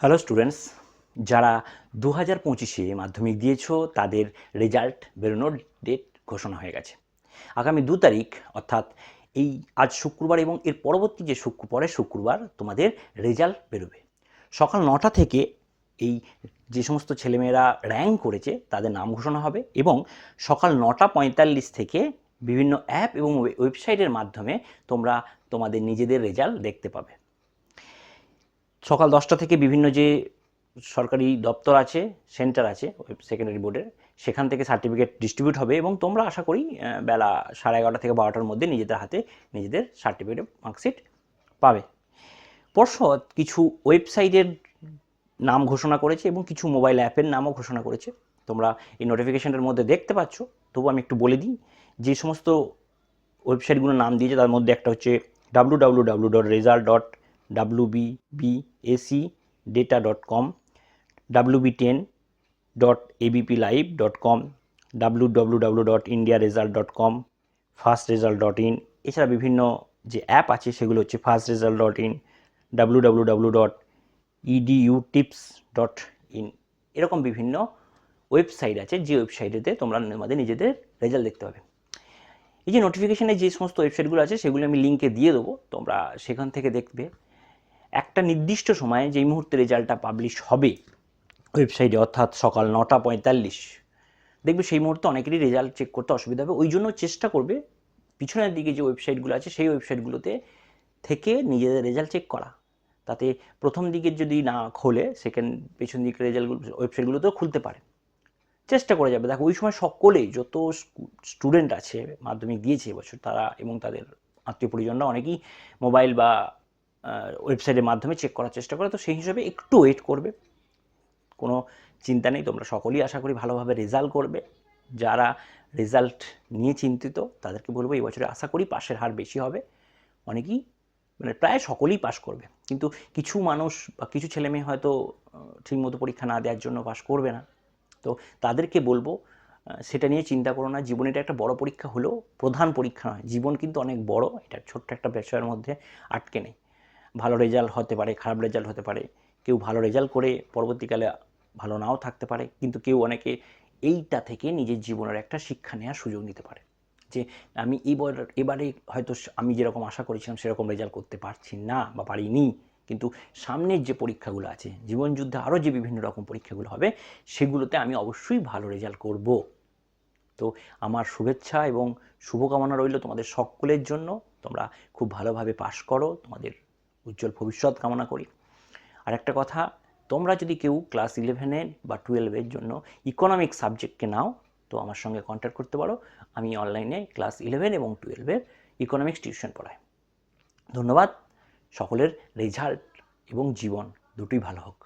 Hello students যারা দু হাজার পঁচিশে মাধ্যমিক দিয়েছ, তাদের রেজাল্ট বেরোনোর ডেট ঘোষণা হয়ে গেছে। আগামী দু তারিখ, অর্থাৎ এই আজ শুক্রবার এবং এর পরবর্তী যে শুক্র, পরের শুক্রবার তোমাদের রেজাল্ট বেরোবে। সকাল নটা থেকে এই যে সমস্ত ছেলেমেয়েরা র্যাঙ্ক করেছে, তাদের নাম ঘোষণা হবে এবং সকাল নটা পঁয়তাল্লিশ থেকে বিভিন্ন অ্যাপ এবং ওয়েবসাইটের মাধ্যমে তোমরা তোমাদের নিজেদের রেজাল্ট দেখতে পাবে। সকাল দশটা থেকে বিভিন্ন যে সরকারি দপ্তর আছে, সেন্টার আছে সেকেন্ডারি বোর্ডের সেখান থেকে সার্টিফিকেট ডিস্ট্রিবিউট হবে এবং তোমরা আশা করি বেলা সাড়ে এগারোটা থেকে বারোটার মধ্যে নিজেদের হাতে নিজেদের সার্টিফিকেট মার্কশিট পাবে। পর্ষদ কিছু ওয়েবসাইটের নাম ঘোষণা করেছে এবং কিছু মোবাইল অ্যাপের নামও ঘোষণা করেছে। তোমরা এই নোটিফিকেশনের মধ্যে দেখতে পাচ্ছ। তবু আমি একটু বলে দিই, যে সমস্ত ওয়েবসাইটগুলোর নাম দিয়েছে, তার মধ্যে একটা হচ্ছে W W W dot result dot W B B S E data dot com W B ten dot ABP live dot com W W W dot India result dot com first result dot in এছাড়া বিভিন্ন যে app আছে সেগুলো হচ্ছে first result dot in W W W dot EDU tips dot in এরকম বিভিন্ন website আছে, যে ওয়েবসাইটেতে তোমরা আমাদের নিজেদের রেজাল্ট দেখতে পাবে। এই যে নোটিফিকেশানে যে সমস্ত ওয়েবসাইটগুলো আছে সেগুলো আমি লিঙ্কে দিয়ে দেবো, তোমরা সেখান থেকে দেখবে। একটা নির্দিষ্ট সময়ে যেই মুহূর্তে রেজাল্টটা পাবলিশ হবে ওয়েবসাইটে, অর্থাৎ সকাল নটা পঁয়তাল্লিশ, দেখবে সেই মুহূর্তে অনেকেরই রেজাল্ট চেক করতে অসুবিধা হবে। ওই জন্য চেষ্টা করবে পিছনের দিকে যে ওয়েবসাইটগুলো আছে, সেই ওয়েবসাইটগুলোতে থেকে নিজেদের রেজাল্ট চেক করা। তাতে প্রথম দিকের যদি না খোলে সেকেন্ড পেছন দিকের রেজাল্টগুলো ওয়েবসাইটগুলোতেও খুলতে পারে। চেষ্টা করে যাবে। দেখো, ওই সময় সকলেই যত স্টুডেন্ট আছে, মাধ্যমিক দিয়েছে এবছর তারা এবং তাদের আত্মীয় পরিজনরা অনেকেই মোবাইল বা ওয়েবসাইটের মাধ্যমে চেক করার চেষ্টা করে। তো সেই হিসাবে একটু ওয়েট করবে। কোনো চিন্তা নেই, তোমরা সকলেই আশা করি ভালোভাবে রেজাল্ট করবে। যারা রেজাল্ট নিয়ে চিন্তিত, তাদেরকে বলব এই বছরে আশা করি পাশের হার বেশি হবে। অনেকেই মানে প্রায় সকলেই পাশ করবে। কিন্তু কিছু মানুষ বা কিছু ছেলে মেয়ে হয়তো ঠিকমতো পরীক্ষা না দেওয়ার জন্য পাশ করবে না। তো তাদেরকে বলব সেটা নিয়ে চিন্তা করো না। জীবনে এটা একটা বড় পরীক্ষা হলেও প্রধান পরীক্ষা নয়। জীবন কিন্তু অনেক বড়। এটা ছোট্ট একটা বিষয়ের মধ্যে আটকে নেই। ভালো রেজাল্ট হতে পারে, খারাপ রেজাল্ট হতে পারে। কেউ ভালো রেজাল্ট করে পরবর্তীকালে ভালো নাও থাকতে পারে, কিন্তু কেউ অনেকে এইটা থেকে নিজের জীবনের একটা শিক্ষা নেওয়ার সুযোগ নিতে পারে। যে আমি এবার, এবারে হয়তো আমি যেরকম আশা করেছিলাম সেরকম রেজাল্ট করতে পারছি না বা পারিনি, কিন্তু সামনের যে পরীক্ষাগুলো আছে জীবন যুদ্ধে আরও যে বিভিন্ন রকম পরীক্ষাগুলো হবে, সেগুলোতে আমি অবশ্যই ভালো রেজাল্ট করব। তো আমার শুভেচ্ছা এবং শুভকামনা রইল তোমাদের সকলের জন্য। তোমরা খুব ভালোভাবে পাশ করো, তোমাদের উজ্জ্বল ভবিষ্যৎ কামনা করি। আর একটা কথা, তোমরা যদি কেউ ক্লাস ইলেভেনের বা টুয়েলভের জন্য ইকোনমিক সাবজেক্টকে নাও, তো আমার সঙ্গে কন্ট্যাক্ট করতে পারো। আমি অনলাইনে ক্লাস ইলেভেন এবং টুয়েলভের ইকোনমিক্স টিউশন পড়াই। ধন্যবাদ। সকলের রেজাল্ট এবং জীবন দুটোই ভালো হোক।